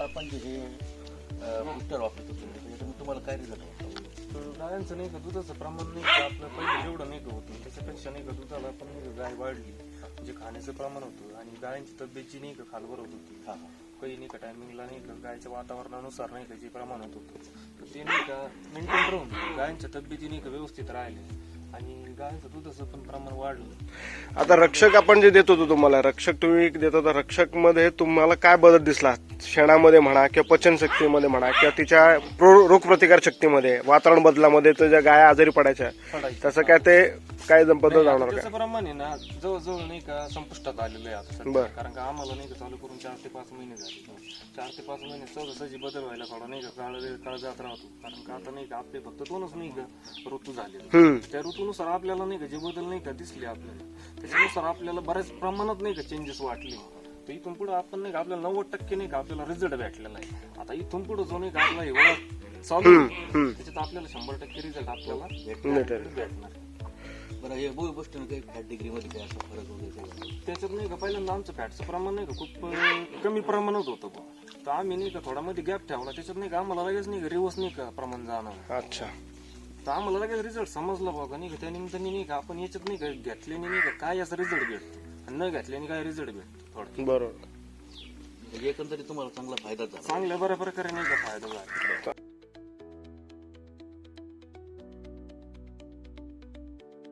आता आपण जे हे बुस्टर वापरतो त्याच्यातून तुम्हाला काय रिझल्ट वाटतो? गायांचं नाही का दुधाचं प्रमाण नाही का आपलं पहिलं जेवढं नाही का होतं त्याच्यापेक्षा नाही का दुधाला पण नाही का गाय वाढली. म्हणजे खाण्याचं प्रमाण होतं आणि गायांची तब्येतची नाही का खालवर होत होती. हा हा. काही नाही का टायमिंगला नाही का गायच्या वातावरणानुसार नाही का जे प्रमाण होत होतं. तर ते नाही का मेंटेन राहून गायांच्या तब्येती नाही का व्यवस्थित राहिले. आणि गायांचं दुधाचं पण प्रमाण वाढलं. आता रक्षक आपण जे देत होतो तुम्हाला रक्षक तुम्ही देत होता रक्षकमध्ये तुम्हाला काय बदल दिसला? शेणामध्ये म्हणा किंवा पचनशक्तीमध्ये म्हणा किंवा तिच्या प्रो- रोगप्रतिकार शक्तीमध्ये वातावरण बदलामध्ये तर ज्या गाया आजारी पडायच्या पडायचं तसं काय ते काय बदल जाणार त्याचं प्रमाण आहे ना जवळजवळ नाही का संपुष्टात आलेलं आहे आता सध्या. बरं. कारण का आम्हाला नाही का चालू करून चार ते पाच महिने झाले. चार ते पाच महिने सहजासहजी बदल व्हायला थोडा नाही का काळ वेळ काळ जात राहतो. कारण का आता नाही का आपले फक्त दोनच नाही का ऋतू झाले हम्म. त्या ऋतूनुसार आपल्याला नाही का जे बदल नाही का दिसले आपल्याला त्याच्यानुसार आपल्याला बऱ्याच प्रमाणात नाही का चेंजेस वाटले. तर इथून पुढे आपण नाही का आपल्याला नव्वद टक्के नाही का आपल्याला रिझल्ट भेटलेला आहे आता इथून पुढे जो नाही का आपला हे ओळख चालू आहे. त्याच्यात आपल्याला शंभर टक्के रिझल्ट आपल्याला. भेटणार बरं हे बुस्टर काही फॅट डिग्रीमध्ये काय असा फरक वगैरे काही? त्याच्यात नाही का पहिल्यांदा आमचं फॅटचं प्रमाण नाही का खूप अं, कमी प्रमाणात होतं बुवा. तर आम्ही नाही का थोडा मध्ये गॅप ठेवला त्याच्यात नाही का आम्हाला लगेच नाही का रिवर्स नाही का प्रमाण जाणवलं अच्छा तर आम्हाला लगेच रिझल्ट समजला बघा. नाही का? त्या निमित्ताने नाही का आपण याच्यात नाही का घेतल्याने नाही का? काय याचा रिझल्ट भेटतो? आणि न घेतल्याने काय रिझल्ट भेटतो? थोडं बरोबर. म्हणजे एकंदरीत तुम्हाला चांगला फायदा झाला. चांगल्या बऱ्या प्रकारे नाही का फायदा झाला.